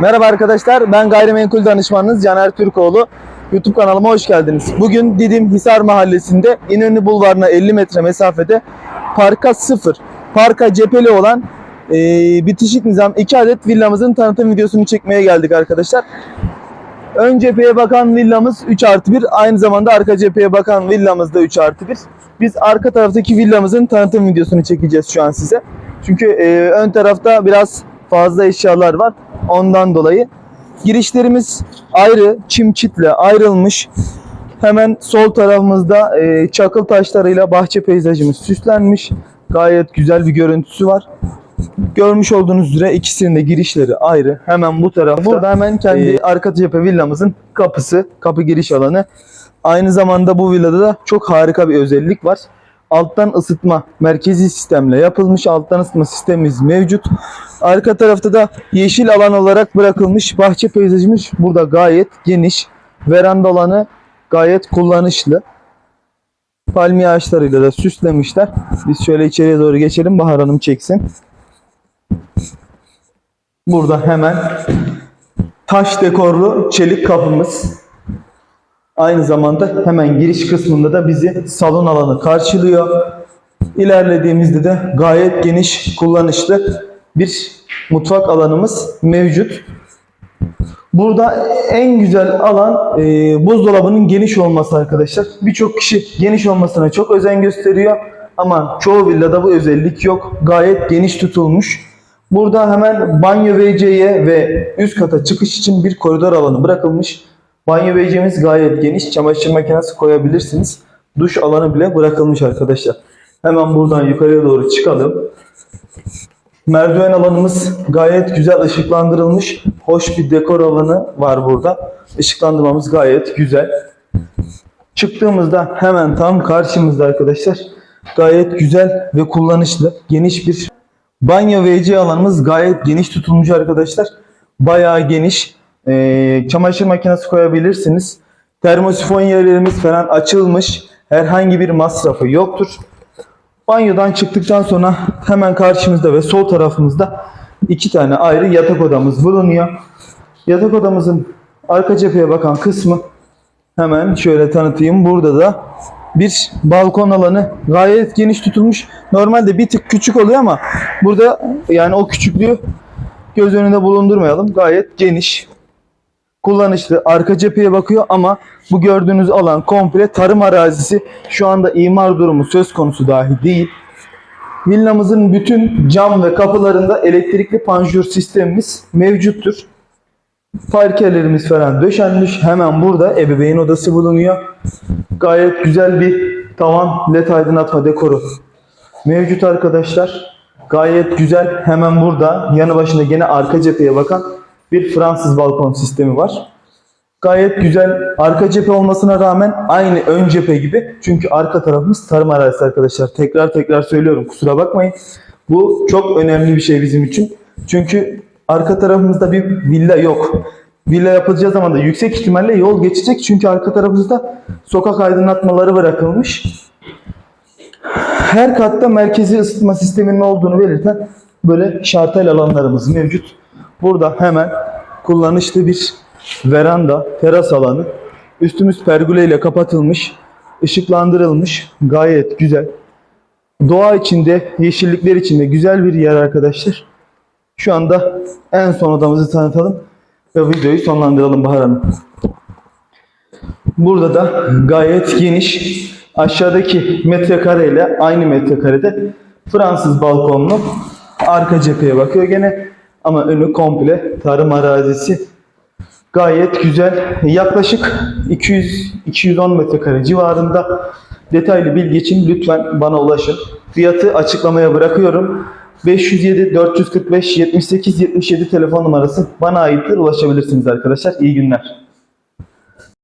Merhaba arkadaşlar, ben gayrimenkul danışmanınız Caner Türkoğlu. YouTube kanalıma hoş geldiniz. Bugün Didim Hisar Mahallesi'nde İnönü Bulvarı'na 50 metre mesafede parka sıfır, parka cepheli olan e, bitişik nizam 2 adet villamızın tanıtım videosunu çekmeye geldik arkadaşlar. Ön cepheye bakan villamız 3 artı 1, aynı zamanda arka cepheye bakan villamız da 3 artı 1. Biz arka taraftaki villamızın tanıtım videosunu çekeceğiz şu an size. Çünkü e, ön tarafta biraz fazla eşyalar var. Ondan dolayı. Girişlerimiz ayrı, çim çitle ayrılmış. Hemen sol tarafımızda e, çakıl taşlarıyla bahçe peyzajımız süslenmiş. Gayet güzel bir görüntüsü var. Görmüş olduğunuz üzere ikisinin de girişleri ayrı. Hemen bu tarafta. Burada hemen kendi arka cephe villamızın kapısı, kapı giriş alanı. Aynı zamanda bu villada da çok harika bir özellik var. Alttan ısıtma merkezi sistemle yapılmış. Alttan ısıtma sistemimiz mevcut. Arka tarafta da yeşil alan olarak bırakılmış bahçe peyzajımız burada gayet geniş. Veranda alanı gayet kullanışlı. Palmiye ağaçlarıyla da süslemişler. Biz şöyle içeriye doğru geçelim. Bahar Hanım çeksin. Burada hemen taş dekorlu çelik kapımız. Aynı zamanda hemen giriş kısmında da bizi salon alanı karşılıyor. İlerlediğimizde de gayet geniş, kullanışlı bir mutfak alanımız mevcut. Burada en güzel alan e, buzdolabının geniş olması arkadaşlar. Birçok kişi geniş olmasına çok özen gösteriyor. Ama çoğu villada bu özellik yok. Gayet geniş tutulmuş. Burada hemen banyo WC'ye ve üst kata çıkış için bir koridor alanı bırakılmış. Banyo WC'miz gayet geniş. Çamaşır makinesi koyabilirsiniz. Duş alanı bile bırakılmış arkadaşlar. Hemen buradan yukarıya doğru çıkalım. Merdiven alanımız gayet güzel ışıklandırılmış. Hoş bir dekor alanı var burada. Işıklandırmamız gayet güzel. Çıktığımızda hemen tam karşımızda arkadaşlar gayet güzel ve kullanışlı geniş bir banyo WC alanımız gayet geniş tutulmuş arkadaşlar. Bayağı geniş. Ee, çamaşır makinesi koyabilirsiniz. Termosifon yerlerimiz falan açılmış. Herhangi bir masrafı yoktur. Banyodan çıktıktan sonra hemen karşımızda ve sol tarafımızda iki tane ayrı yatak odamız bulunuyor. Yatak odamızın arka cepheye bakan kısmı hemen şöyle tanıtayım. Burada da bir balkon alanı gayet geniş tutulmuş. Normalde bir tık küçük oluyor ama burada yani o küçüklüğü göz önünde bulundurmayalım. Gayet geniş, kullanışlı. Arka cepheye bakıyor ama bu gördüğünüz alan komple tarım arazisi. Şu anda imar durumu söz konusu dahi değil. Villamızın bütün cam ve kapılarında elektrikli panjur sistemimiz mevcuttur. Parkelerimiz falan döşenmiş. Hemen burada ebeveyn odası bulunuyor. Gayet güzel bir tavan led aydınlatma dekoru mevcut arkadaşlar. Gayet güzel. Hemen burada yanı başında gene arka cepheye bakan bir Fransız balkon sistemi var. Gayet güzel. Arka cephe olmasına rağmen aynı ön cephe gibi. Çünkü arka tarafımız tarım arazisi arkadaşlar. Tekrar tekrar söylüyorum. Kusura bakmayın. Bu çok önemli bir şey bizim için. Çünkü arka tarafımızda bir villa yok. Villa yapılacağı zaman da yüksek ihtimalle yol geçecek. Çünkü arka tarafımızda sokak aydınlatmaları bırakılmış. Her katta merkezi ısıtma sisteminin olduğunu belirten böyle şartel alanlarımız mevcut. Burada hemen kullanışlı bir veranda, teras alanı. Üstümüz pergole ile kapatılmış, ışıklandırılmış. Gayet güzel. Doğa içinde, yeşillikler içinde güzel bir yer arkadaşlar. Şu anda en son odamızı tanıtalım ve videoyu sonlandıralım Bahar Hanım. Burada da gayet geniş aşağıdaki metrekare ile aynı metrekarede Fransız balkonlu arka cepheye bakıyor gene ama önü komple tarım arazisi. Gayet güzel. Yaklaşık 200 210 metrekare civarında. Detaylı bilgi için lütfen bana ulaşın. Fiyatı açıklamaya bırakıyorum. 507 445 78 77 telefon numarası. Bana aittir ulaşabilirsiniz arkadaşlar. İyi günler